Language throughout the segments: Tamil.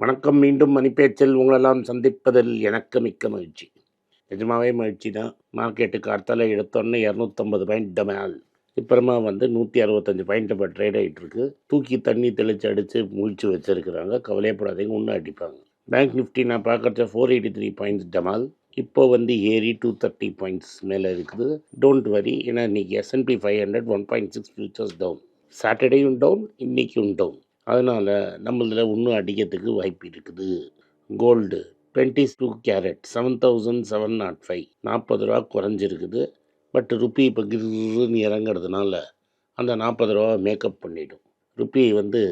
வணக்கம் மீண்டும் மணிப்பேச்சில் உங்களெல்லாம் சந்திப்பதில் எனக்கு மிக்க மகிழ்ச்சி. நிஜமாவே மகிழ்ச்சி தான் மார்க்கெட்டுக்கு அடுத்தால எடுத்தோடனே இரநூத்தம்பது பாயிண்ட் டமால். இப்பறமா வந்து நூற்றி அறுபத்தஞ்சு பாயிண்ட் இப்போ ட்ரேட் ஆகிட்டுருக்கு தூக்கி தண்ணி தெளித்து அடித்து முழிச்சு வச்சிருக்கிறாங்க. கவலையப்படாதீங்க இன்னும் அடிப்பாங்க. பேங்க் நிஃப்டி நான் பார்க்குறச்ச ஃபோர் எயிட்டி த்ரீ பாயிண்ட்ஸ் டமால். இப்போ வந்து ஏறி டூ தேர்ட்டி பாயிண்ட்ஸ் மேலே இருக்குது. டோன்ட் வரி ஏன்னா இன்றைக்கி S&P five hundred one point six futures down சாட்டர்டேயும் down இன்றைக்கும் டவுன் அதனால் நம்மளதில் இன்னும் அடிக்கிறதுக்கு வாய்ப்பு இருக்குது. Gold twenty two carat seven thousand seven naught five நாற்பது ரூபா குறைஞ்சிருக்குது. பட் ருப்பி இப்போ கிருன்னு இறங்குறதுனால அந்த நாற்பது ரூபா மேக்கப் பண்ணிவிடும் ருப்பி வந்து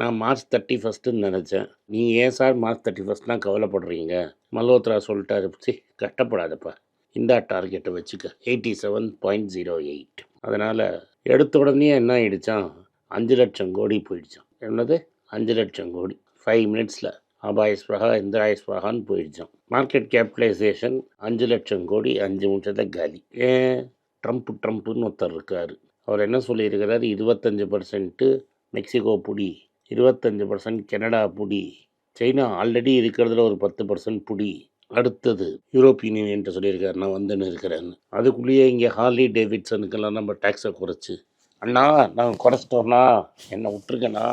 நான் மார்ச் தேர்ட்டி ஃபஸ்ட்டுன்னு நினச்சேன். நீங்கள் ஏன் சார் மார்ச் தேர்ட்டி ஃபஸ்ட்லாம் கவலைப்படுறீங்க? மல்ஹோத்ரா சொல்லிட்டாரு. சி கட்டப்படாதப்பா இந்த டார்கெட்டை வச்சுக்க. Eighty seven point zero eight அதனால் எடுத்த உடனே என்ன ஆயிடுச்சான் அஞ்சு லட்சம் கோடி போயிடுச்சான் என்னது? அஞ்சு லட்சம் கோடி. ஃபைவ் மினிட்ஸில் அபாயஸ்வகா இந்திராயஸ்வகான்னு போயிடுச்சான் மார்க்கெட் கேபிட்டலைசேஷன் அஞ்சு லட்சம் கோடி அஞ்சு நிமிஷத்தில் காலி. ஏன்? ட்ரம்ப் ட்ரம்ப்புன்னு ஒருத்தர் இருக்கார். அவர் என்ன சொல்லியிருக்கிறார்? இருபத்தஞ்சு பர்சன்ட்டு மெக்சிகோ புடி இருபத்தஞ்சு பர்சன்ட் கனடா புடி சைனா ஆல்ரெடி இருக்கிறதுல ஒரு பத்து பர்சன்ட் புடி அடுத்தது யூரோப்பியன் யூனியன்ட்டு சொல்லியிருக்காரு. நான் வந்துன்னு இருக்கிறேன்னு அதுக்குள்ளேயே இங்கே ஹார்லி டேவிட்சனுக்கெல்லாம் நம்ம டேக்ஸை குறைச்சி. அண்ணா நாங்கள் குறைச்சிட்டோம்னா என்னை விட்டுருக்கண்ணா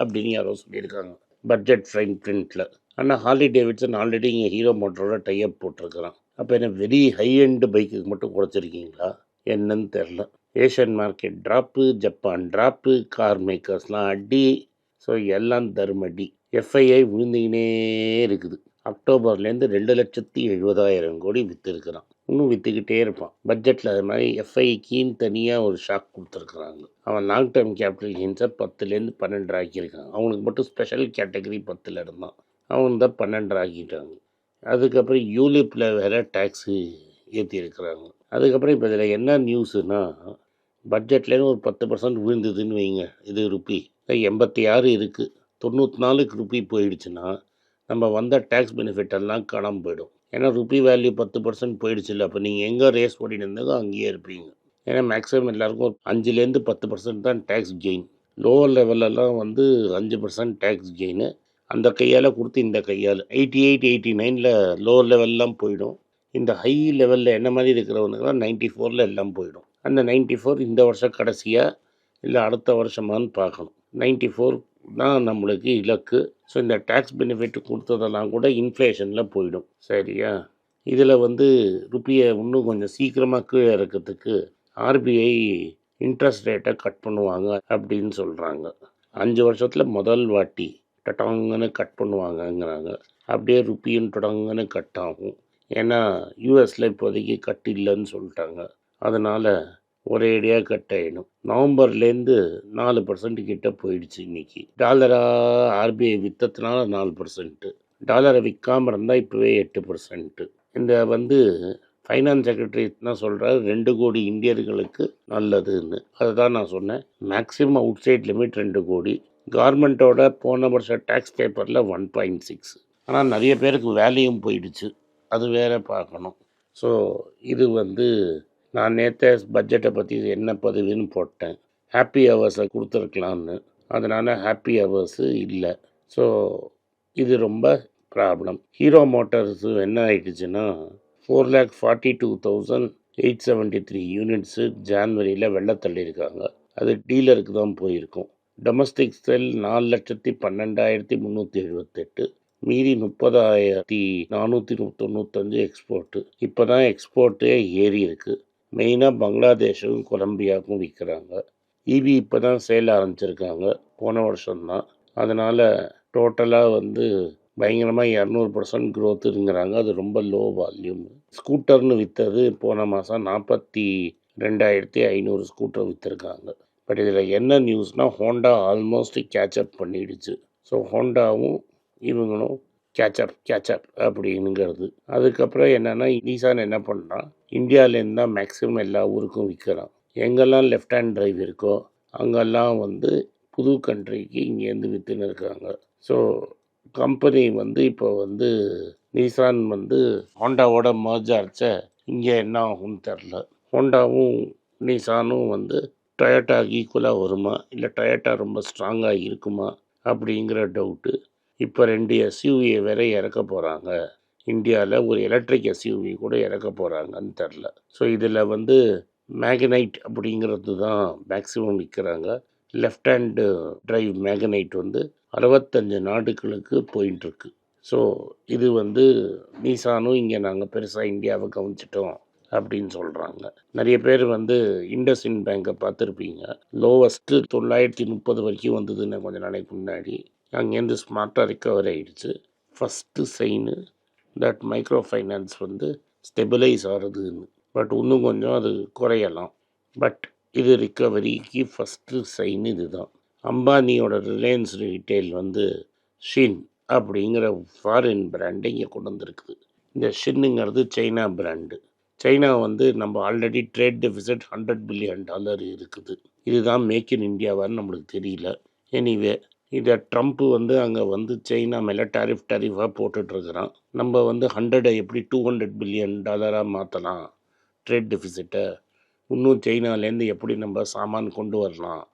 அப்படின்னு யாரோ சொல்லியிருக்காங்க. பட்ஜெட் ஃபைன் பிரிண்ட்டில் ஆனால் ஹாலி டேவிட்சன் ஆல்ரெடி இங்கே ஹீரோ மோட்டரோட டைப் போட்டிருக்கிறான். அப்போ என்ன வெரி ஹை எண்டு பைக்குக்கு மட்டும் குறைச்சிருக்கீங்களா என்னன்னு தெரில Asian market drop Japan drop car மேக்கர்ஸ்லாம் அடி. ஸோ எல்லாம் தருமடி. எஃப்ஐஐ விழுந்துக்கினே இருக்குது. அக்டோபர்லேருந்து ரெண்டு லட்சத்தி எழுபதாயிரம் கோடி விற்றுருக்கிறான் இன்னும் விற்றுக்கிட்டே இருப்பான். பட்ஜெட்டில் அது மாதிரி எஃப்ஐக்கின்னு தனியாக ஒரு ஷாக் கொடுத்துருக்குறாங்க. அவன் லாங் டேர்ம் கேபிட்டல் கெயின்ஸை பத்துலேருந்து பன்னெண்டு ஆக்கியிருக்கான். அவனுக்கு மட்டும் ஸ்பெஷல் கேட்டகரி பத்தில் இருந்தான். அவன் தான் பன்னெண்டு ஆக்கிட்டாங்க. அதுக்கப்புறம் யூலிப்பில் வேறு டேக்ஸு ஏற்றிருக்கிறாங்க அதுக்கப்புறம் இப்போ இதில் என்ன நியூஸுன்னா பட்ஜெட்லேருந்து ஒரு பத்து பர்சன்ட் விழுந்ததுன்னு வைங்க. இது ருப்பி எண்பத்தி ஆறு இருக்குது தொண்ணூற்றி நாலுக்கு ருப்பி போயிடுச்சுன்னா நம்ம வந்த டேக்ஸ் பெனிஃபிட் எல்லாம் காணாமல் போயிடும். ஏன்னா ருப்பி வேல்யூ பத்து பர்சன்ட் போயிடுச்சு இல்லை அப்போ நீங்கள் எங்கே ரேஸ் ஓடிட்டு இருந்தாலும் அங்கேயே இருப்பீங்க. ஏன்னா மேக்ஸிமம் எல்லாருக்கும் ஒரு அஞ்சுலேருந்து பத்து பர்சன்ட் தான் டேக்ஸ் கெயின் லோவர் லெவலெல்லாம் வந்து அஞ்சு பர்சன்ட் டேக்ஸ் கெயின் அந்த கையால் கொடுத்து இந்த கையால். எயிட்டி எயிட் எயிட்டி நைனில் லோவர் லெவல்லாம் போயிடும். இந்த ஹை லெவலில் என்ன மாதிரி இருக்கிறவனுக்குலாம் நைன்ட்டி ஃபோரில் எல்லாம் போயிடும். அந்த நைன்ட்டி ஃபோர் இந்த வருஷம் கடைசியாக இல்லை அடுத்த வருஷமான்னு பார்க்கணும். நைன்ட்டி ஃபோர் தான் நம்மளுக்கு இலக்கு. ஸோ இந்த டேக்ஸ் பெனிஃபிட் கொடுத்ததெல்லாம் கூட இன்ஃப்ளேஷனில் போயிடும். சரியா? இதில் வந்து ருப்பியை இன்னும் கொஞ்சம் சீக்கிரமாக கீழே இறக்கிறதுக்கு ஆர்பிஐ இன்ட்ரெஸ்ட் ரேட்டை கட் பண்ணுவாங்க அப்படின்னு சொல்கிறாங்க அஞ்சு வருஷத்தில் முதல் வாட்டி டட்டாங்கன்னு கட் பண்ணுவாங்கங்கிறாங்க. அப்படியே ருப்பியும் டடாங்கன்னு கட் ஆகும். ஏன்னா யூஎஸில் இப்போதைக்கு கட் இல்லைன்னு சொல்லிட்டாங்க. அதனால் ஒரேடியாக கட் ஆகிடும் நவம்பர்லேருந்து நாலு பர்சன்ட் கிட்ட போயிடுச்சு இன்றைக்கி டாலராக ஆர்பிஐ விற்றதுனால நாலு பர்சன்ட்டு டாலரை விற்காமல் இருந்தால் இப்போவே எட்டு பர்சன்ட்டு இந்த வந்து ஃபைனான்ஸ் செக்ரட்டரி தான் சொல்கிறாரு ரெண்டு கோடி இந்தியர்களுக்கு நல்லதுன்னு. அதை தான் நான் சொன்னேன். மேக்ஸிமம் அவுட் சைட் லிமிட் ரெண்டு கோடி. கவர்மெண்ட்டோட போன வருஷம் டேக்ஸ் பேப்பரில் ஒன் பாயிண்ட் சிக்ஸ் ஆனால் நிறைய பேருக்கு வேலையும் போயிடுச்சு. அது வேற பார்க்கணும். ஸோ இது வந்து நான் நேற்று பட்ஜெட்டை பற்றி என்ன பதிவுன்னு போட்டேன். ஹாப்பி ஹவர்ஸை கொடுத்துருக்கலான்னு அதனால் ஹாப்பி ஹவர்ஸு இல்லை. ஸோ இது ரொம்ப ப்ராப்ளம் ஹீரோ மோட்டார்ஸு என்ன ஆயிடுச்சுன்னா four lakh forty two thousand eight seventy three units ஜான்வரியில் வெள்ள தள்ளியிருக்காங்க. அது டீலருக்கு தான் போயிருக்கும். டொமஸ்டிக் செல் நாலு லட்சத்தி பன்னெண்டாயிரத்தி முந்நூற்றி எழுபத்தெட்டு மீதி முப்பதாயிரத்தி நானூற்றி தொண்ணூத்தஞ்சு எக்ஸ்போர்ட்டு இப்போ தான் எக்ஸ்போர்ட்டே ஏறி இருக்குது மெயினாக பங்களாதேஷுக்கும் கொலம்பியாவுக்கும் விற்கிறாங்க ஈவி இப்போ தான் சேல் ஆரம்பிச்சிருக்காங்க. போன வருஷம்தான். அதனால் டோட்டலாக வந்து பயங்கரமாக இரநூறு பர்சன்ட் க்ரோத்துங்கிறாங்க அது ரொம்ப லோ வால்யூம் ஸ்கூட்டர்னு விற்றது போன மாதம் நாற்பத்தி ரெண்டாயிரத்தி ஐநூறு ஸ்கூட்டர் விற்றுருக்காங்க பட் இதில் என்ன நியூஸ்னால் ஹோண்டா ஆல்மோஸ்ட் கேட்சப் பண்ணிடுச்சு. ஸோ ஹோண்டாவும் இவங்களும் கேட்சப் கேட்சப் அப்படிங்கிறது அதுக்கப்புறம் என்னென்னா நிசான் என்ன பண்ணால் இந்தியாவிலேருந்து தான் மேக்ஸிமம் எல்லா ஊருக்கும் விற்கிறான். எங்கெல்லாம் லெஃப்ட் ஹேண்ட் ட்ரைவ் இருக்கோ அங்கெல்லாம் வந்து புது கண்ட்ரிக்கு இங்கேருந்து விற்றுன்னு இருக்காங்க. ஸோ கம்பெனி வந்து இப்போ வந்து நிசான் வந்து ஹோண்டாவோட மர்ஜ் ஆச்ச இங்கே என்ன ஆகும்னு தெரில. ஹோண்டாவும் நிசானும் வந்து டொயோட்டா ஈக்குவலாக வருமா இல்லை டொயோட்டா ரொம்ப ஸ்ட்ராங்காக இருக்குமா அப்படிங்கிற டவுட்டு இப்போ ரெண்டு எஸ்யூவியை வேற இறக்க போகிறாங்க இந்தியாவில் ஒரு எலக்ட்ரிக் எஸ்யூவி கூட இறக்க போகிறாங்கன்னு தெரில ஸோ இதில் வந்து மேகனைட் அப்படிங்கிறது தான் மேக்ஸிமம் விற்கிறாங்க லெஃப்ட் ஹேண்டு டிரைவ் மேகனைட் வந்து அறுபத்தஞ்சு நாடுகளுக்கு போயின்ட்டுருக்கு ஸோ இது வந்து நீசானும் இங்கே நாங்கள் பெருசாக இந்தியாவை கவனிச்சிட்டோம் அப்படின்னு சொல்கிறாங்க நிறைய பேர் வந்து இண்டஸ்இன் பேங்கை பார்த்துருப்பீங்க. லோவஸ்ட்டு தொள்ளாயிரத்தி முப்பது வரைக்கும் வந்ததுன்னு கொஞ்சம் நாளைக்கு முன்னாடி. அங்கேருந்து ஸ்மார்ட்டாக ரிக்கவர் ஆகிடுச்சு first sign that micro finance வந்து ஸ்டெபிலைஸ் ஆகிறதுன்னு பட் இன்னும் கொஞ்சம் அது குறையலாம். பட் இது ரிக்கவரிக்கு ஃபஸ்ட்டு சைன் இது தான் அம்பானியோட ரிலையன்ஸ் ரீட்டைல் வந்து ஷின் அப்படிங்கிற ஃபாரின் பிராண்டை இங்கே கொண்டு வந்திருக்குது. இந்த ஷின்னுங்கிறது சைனா பிராண்டு சைனா வந்து நம்ம already trade deficit hundred billion dollar இருக்குது. இதுதான் மேக் இன் இந்தியாவான்னு நம்மளுக்கு தெரியல. எனிவே இதை ட்ரம்ப்பு வந்து அங்கே வந்து சைனா மேலே டேரிஃப் டேரிஃபாக போட்டுட்ருக்குறான். நம்ம வந்து ஹண்ட்ரடை எப்படி டூ ஹண்ட்ரட் பில்லியன் டாலராக மாற்றலாம் ட்ரேட் டெஃபிசிட்டை இன்னும் சைனாலேருந்து எப்படி நம்ம சாமான் கொண்டு வரலாம்?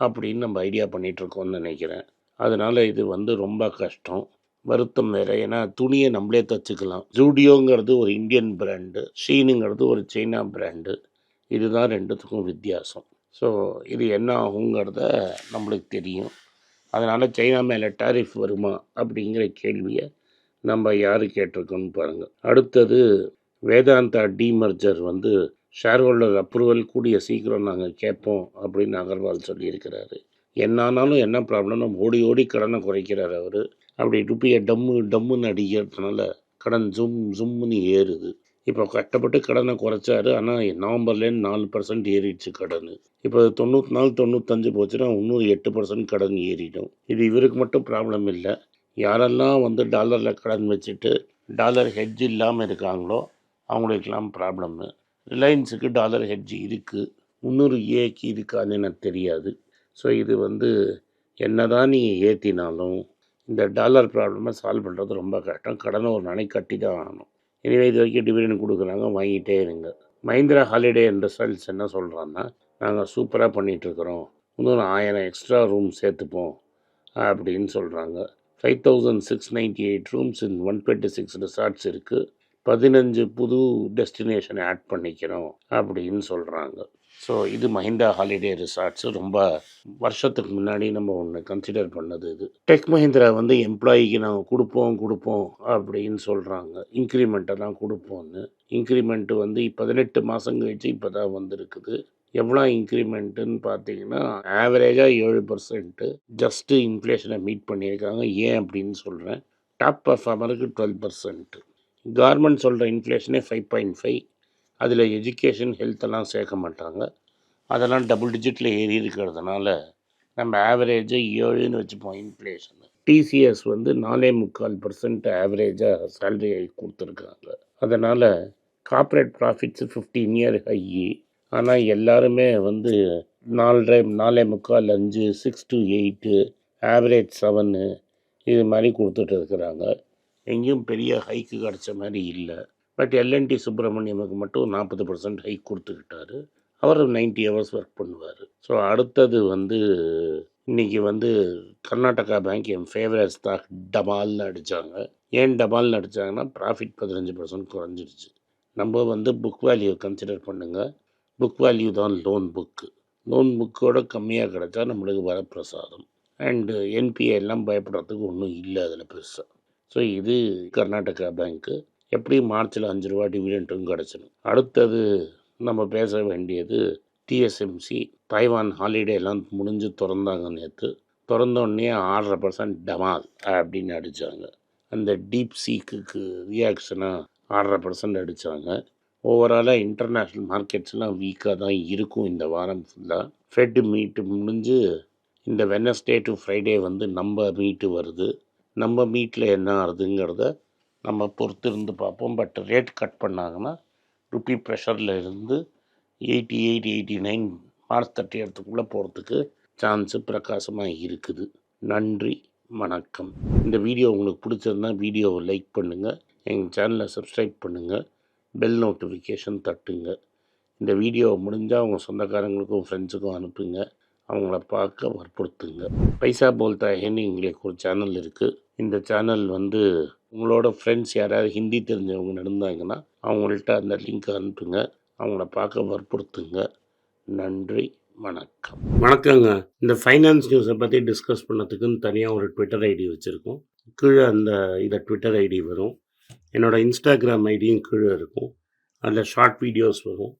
அப்படின்னு நம்ம ஐடியா பண்ணிகிட்ருக்கோம்னு நினைக்கிறேன். அதனால் இது வந்து ரொம்ப கஷ்டம். வருத்தம் வேறு. ஏன்னா துணியை நம்மளே தச்சுக்கலாம். ஜூடியோங்கிறது ஒரு இந்தியன் பிராண்டு ஷீனுங்கிறது ஒரு சைனா பிராண்டு இதுதான் ரெண்டுத்துக்கும் வித்தியாசம். ஸோ இது என்ன ஆகுங்கிறத நம்மளுக்கு தெரியும். அதனால் சைனா மேலே டாரிஃப் வருமா அப்படிங்கிற கேள்வியை நம்ம யார் கேட்டிருக்கோன்னு பாருங்கள் அடுத்தது வேதாந்தா டீமர்ஜர் வந்து ஷேர் ஹோல்டர் அப்ரூவல் கூடிய சீக்கிரம் நாங்கள் கேட்போம் அப்படின்னு அகர்வால் சொல்லியிருக்கிறாரு. என்னானாலும் என்ன ப்ராப்ளம்னா ஓடி ஓடி கடனை குறைக்கிறார் அவர். அப்படி ருப்பியை டம்மு டம்முன்னு அடிக்கிறதுனால கடன் ஜும் ஜும்முன்னு ஏறுது. இப்போ கஷ்டப்பட்டு கடனை குறைச்சாரு. ஆனால் நவம்பர்லேருந்து நாலு பர்சன்ட் ஏறிடுச்சு கடன். இப்போ தொண்ணூற்றி நாலு தொண்ணூத்தஞ்சு போச்சுன்னா இன்னொரு எட்டு பர்சன்ட் கடன் ஏறிடும். இது இவருக்கு மட்டும் ப்ராப்ளம் இல்லை. யாரெல்லாம் வந்து டாலரில் கடன் வச்சுட்டு டாலர் ஹெட்ஜ் இல்லாமல் இருக்காங்களோ அவங்களுக்கெல்லாம் ப்ராப்ளம்மு ரிலையன்ஸுக்கு டாலர் ஹெட்ஜ் இருக்குது முந்நூறு ஏக்கு இருக்கான்னு எனக்கு தெரியாது. ஸோ இது வந்து என்ன தான் நீங்கள் ஏற்றினாலும் இந்த டாலர் ப்ராப்ளமை சால்வ் பண்ணுறது ரொம்ப கஷ்டம். கடனை ஒரு நாளைக்கு கட்டி தான் ஆகணும். எனவே இது வரைக்கும் டிவிடன் கொடுக்குறாங்க வாங்கிட்டே இருங்க. மஹிந்திரா ஹாலிடே அண்ட் ரிசல்ட்ஸ் என்ன சொல்கிறான்னா நாங்கள் சூப்பராக பண்ணிகிட்ருக்குறோம் இன்னொரு ஆயிரம் எக்ஸ்ட்ரா ரூம் சேர்த்துப்போம் அப்படின்னு சொல்கிறாங்க five thousand six ninety eight rooms in one twenty six resorts இருக்குது பதினஞ்சு புது டெஸ்டினேஷனை ஆட் பண்ணிக்கிறோம் அப்படின்னு சொல்கிறாங்க ஸோ இது மஹிந்தா ஹாலிடே ரிசார்ட்ஸு. ரொம்ப வருஷத்துக்கு முன்னாடி நம்ம ஒன்று கன்சிடர் பண்ணது இது. டெக் மஹிந்திரா வந்து எம்ப்ளாயிக்கு நாங்கள் கொடுப்போம் கொடுப்போம் அப்படின்னு சொல்கிறாங்க இன்க்ரிமெண்ட்டெல்லாம் கொடுப்போம்னு. இன்க்ரிமெண்ட்டு வந்து பதினெட்டு மாதம் கழிச்சு இப்போ தான் வந்திருக்குது. எவ்வளோ இன்க்ரிமெண்ட்டுன்னு பார்த்தீங்கன்னா ஆவரேஜாக ஏழு பர்சன்ட்டு ஜஸ்ட்டு இன்ஃப்ளேஷனை மீட் பண்ணியிருக்காங்க. ஏன் அப்படின்னு சொல்கிறேன் டாப் பர்ஃபார்மருக்கு டுவெல் பர்சன்ட்டு கவர்மெண்ட் சொல்கிற இன்ஃப்ளேஷனே ஃபைவ் பாயிண்ட் ஃபைவ் அதில் எஜுகேஷன் ஹெல்த்தெல்லாம் சேர்க்க மாட்டாங்க. அதெல்லாம் டபுள் டிஜிட்டில் ஏறி இருக்கிறதுனால நம்ம ஆவரேஜை ஏழுன்னு வச்சுப்போம் இன்ஃப்ளேஷன் டிசிஎஸ் வந்து நாலே முக்கால் பர்சன்ட் ஆவரேஜாக சேலரி கொடுத்துருக்காங்க. அதனால் corporate profits fifteen year high ஆனால் எல்லாருமே வந்து நாலரை நாலே முக்கால் அஞ்சு six to eight average seven இது மாதிரி கொடுத்துட்டு இருக்கிறாங்க. எங்கேயும் பெரிய ஹைக்கு கிடச்ச மாதிரி இல்லை. பட் எல்என்டி சுப்பிரமணியமுக்கு மட்டும் நாற்பது பர்சன்ட் ஹைக் கொடுத்துக்கிட்டாரு. அவர் 90 ஹவர்ஸ் ஒர்க் பண்ணுவார். ஸோ அடுத்தது வந்து இன்றைக்கி வந்து கர்நாடகா பேங்க் என் ஃபேவரட் ஸ்டாக் டபால்னு அடித்தாங்க ஏன் டபால்னு அடித்தாங்கன்னா ப்ராஃபிட் பதினஞ்சு பர்சன்ட் குறைஞ்சிருச்சு. நம்ம வந்து புக் வேல்யூ கன்சிடர் பண்ணுங்கள் புக் வேல்யூ தான் லோன் புக்கு லோன் புக்கோட கம்மியாக கிடச்சா நம்மளுக்கு வரப்பிரசாதம் அண்டு என்பிஐ எல்லாம் பயப்படுறதுக்கு ஒன்றும் இல்லை அதில் பெருசாக ஸோ இது கர்நாடகா பேங்க்கு எப்படி மார்ச்சில் அஞ்சு ரூபா டிவிடெண்ட்டும் கிடச்சிடும்? அடுத்தது நம்ம பேச வேண்டியது டிஎஸ்எம்சி தைவான் ஹாலிடே எல்லாம் முடிஞ்சு திறந்தாங்க நேற்று திறந்தோடனே ஆறரை பர்சன்ட் டமால் அப்படின்னு அடித்தாங்க அந்த டீப் சீக்குக்கு ரியாக்ஷனாக ஆறரை பர்சன்ட் அடித்தாங்க ஓவராலாக இன்டர்நேஷ்னல் மார்க்கெட்ஸ்லாம் வீக்காக தான் இருக்கும் இந்த வாரம் ஃபுல்லாக ஃபெட் மீட்டு முடிஞ்சு இந்த வெனஸ்டே டு ஃப்ரைடே வந்து நம்ம மீட்டு வருது. நம்ம மீட்டில் என்ன ஆகுதுங்கிறத நம்ம பொறுத்து இருந்து பார்ப்போம். பட் ரேட் கட் பண்ணாங்கன்னா ருப்பி ப்ரெஷரில் இருந்து eighty eight eighty nine March thirty இடத்துக்குள்ளே போகிறதுக்கு சான்ஸு பிரகாசமாக இருக்குது. நன்றி வணக்கம். இந்த வீடியோ உங்களுக்கு பிடிச்சிருந்தா வீடியோவை லைக் பண்ணுங்கள் எங்கள் சேனலை சப்ஸ்கிரைப் பண்ணுங்கள் பெல் நோட்டிஃபிகேஷன் தட்டுங்க. இந்த வீடியோவை முடிஞ்சால் உங்கள் சொந்தக்காரங்களுக்கும் ஃப்ரெண்ட்ஸுக்கும் அனுப்புங்க. அவங்கள பார்க்க வற்புறுத்துங்க. பைசா போல்தா ஹேன்னு எங்களுக்கு ஒரு சேனல் இருக்குது இந்த சேனல் வந்து உங்களோட ஃப்ரெண்ட்ஸ் யாராவது ஹிந்தி தெரிஞ்சவங்க நடந்தாங்கன்னா அவங்கள்ட்ட அந்த லிங்க் அனுப்புங்க. அவங்கள பார்க்க வற்புறுத்துங்க. நன்றி வணக்கம். வணக்கங்க. இந்த ஃபைனான்ஸ் நியூஸை பற்றி டிஸ்கஸ் பண்ணதுக்குன்னு தனியாக ஒரு ட்விட்டர் ஐடி வச்சுருக்கோம். கீழே அந்த இதை ட்விட்டர் ஐடி வரும். என்னோடய இன்ஸ்டாகிராம் ஐடியும் கீழே இருக்கும். அதில் ஷார்ட் வீடியோஸ் வரும்.